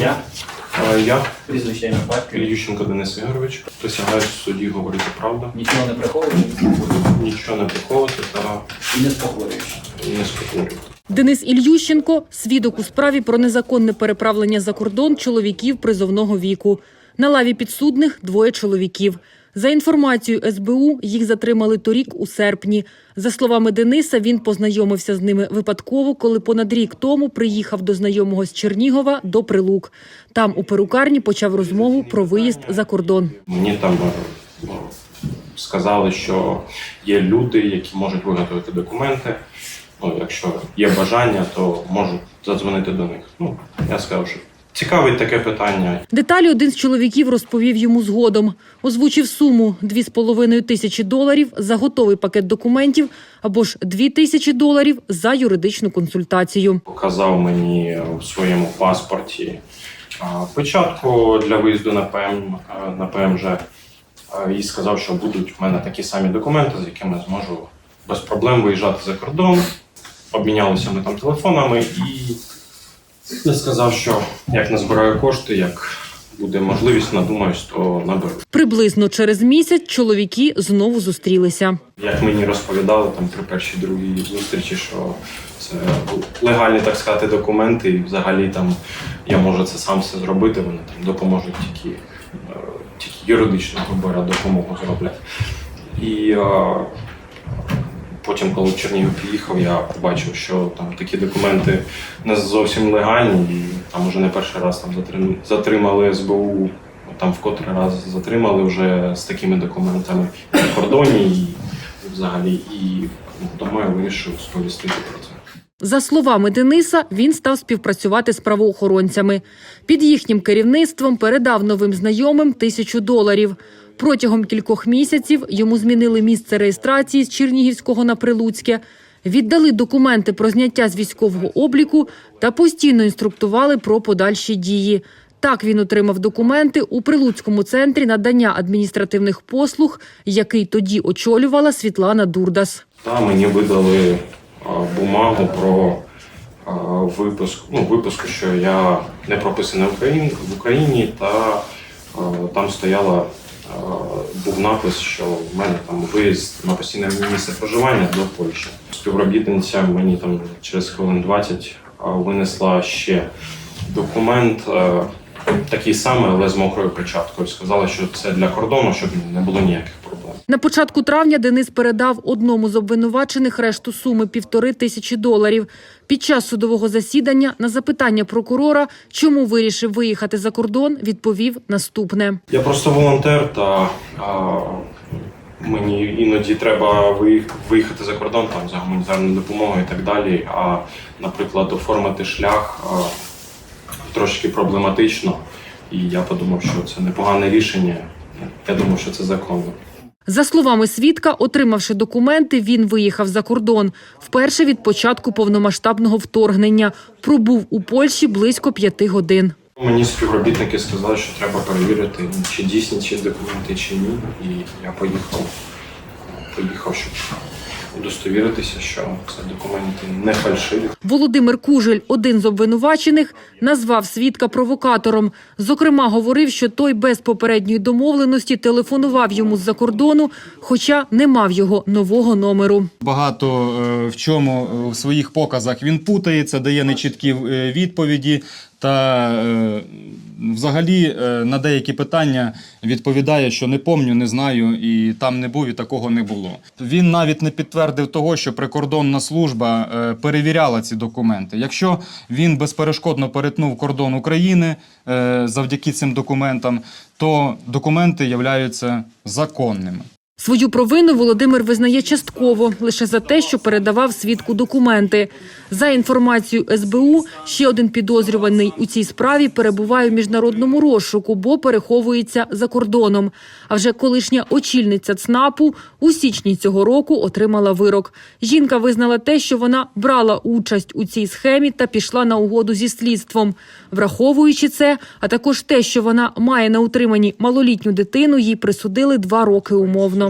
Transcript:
Ім'я, Е, Я, прізвище ім'я батька. Ющенко Денис Ігорович, присягаю в суді говорити правду, Нічого не приховуючи, нічого не приховувати та і не спокоюючи. не спокорювати. Денис Ільющенко свідок у справі про незаконне переправлення за кордон чоловіків призовного віку. На лаві підсудних двоє чоловіків. За інформацією СБУ, їх затримали торік у серпні. За словами Дениса, він познайомився з ними випадково, коли понад рік тому приїхав до знайомого з Чернігова до Прилук. Там у перукарні почав розмову про виїзд за кордон. Мені там е, ну, сказали, що є люди, які можуть виготовити документи. Ну, якщо є бажання, то можуть задзвонити до них. Ну, я сказав, що цікавить таке питання. Деталі один з чоловіків розповів йому згодом. Озвучив суму 2,5 тисячі доларів за готовий пакет документів або ж 2 тисячі доларів за юридичну консультацію. Показав мені в своєму паспорті а, печатку для виїзду на ПМ на ПМЖ і сказав, що будуть в мене такі самі документи, з якими я зможу без проблем виїжджати за кордон. Обмінялися ми там телефонами, і я сказав, що як назбираю кошти, як буде можливість, надумаюсь, то наберу. Приблизно через місяць чоловіки знову зустрілися. Як мені розповідали там при першій другій зустрічі, що це легальні, так сказати, документи, і взагалі там я можу це сам все зробити. Вони там допоможуть тільки, е, тільки юридичну вибору допомогу зроблять. І е, потім, коли в Чернігів приїхав, я побачив, що там такі документи не зовсім легальні, і там уже не перший раз там затрим- затримали СБУ. Там в котрий раз затримали вже з такими документами на кордоні і взагалі. І ну, тому я вирішив сповістити про це. За словами Дениса, він став співпрацювати з правоохоронцями. Під їхнім керівництвом передав новим знайомим тисячу доларів. Протягом кількох місяців йому змінили місце реєстрації з Чернігівського на Прилуцьке, віддали документи про зняття з військового обліку та постійно інструктували про подальші дії. Так він отримав документи у Прилуцькому центрі надання адміністративних послуг, який тоді очолювала Світлана Дурдас. Та мені видали бумагу про випуск, ну, випуск, що я не прописаний в Україні та там стояла. Був напис, що в мене там виїзд на постійне місце проживання до Польщі. Співробітниця мені там через хвилин 20 винесла ще документ, е, такий самий, але з мокрою печаткою. Сказала, що це для кордону, щоб не було ніяких. На початку травня Денис передав одному з обвинувачених решту суми півтори тисячі доларів. Під час судового засідання на запитання прокурора, чому вирішив виїхати за кордон, відповів наступне. Я просто волонтер, та а, мені іноді треба виїх- виїхати за кордон там за гуманітарною допомогою і так далі. А, наприклад, оформити шлях а, трошки проблематично. І я подумав, що це непогане рішення. Я думав, що це законно. За словами свідка, отримавши документи, він виїхав за кордон. Вперше від початку повномасштабного вторгнення. Пробув у Польщі близько п'яти годин. Мені співробітники сказали, що треба перевірити, чи дійсні ці документи, чи ні. І я поїхав, поїхав, щоб удостовіритися, що це документи не фальшиві. Володимир Кужель, один з обвинувачених, назвав свідка провокатором. Зокрема, говорив, що той без попередньої домовленості телефонував йому з-за кордону, хоча не мав його нового номеру. Багато е, в чому е, в своїх показах він путається, дає нечіткі е, відповіді. Та е, взагалі е, на деякі питання відповідає, що не помню, не знаю, і там не був, і такого не було. Він навіть не підтвердив того, що прикордонна служба е, перевіряла ці документи. Якщо він безперешкодно перетнув кордон України завдяки цим документам, то документи являються законними. Свою провину Володимир визнає частково лише за те, що передавав свідку документи. За інформацією СБУ, ще один підозрюваний у цій справі перебуває в міжнародному розшуку, бо переховується за кордоном. А вже колишня очільниця ЦНАПу у січні цього року отримала вирок. Жінка визнала те, що вона брала участь у цій схемі та пішла на угоду зі слідством. Враховуючи це, а також те, що вона має на утриманні малолітню дитину, їй присудили два роки умовно.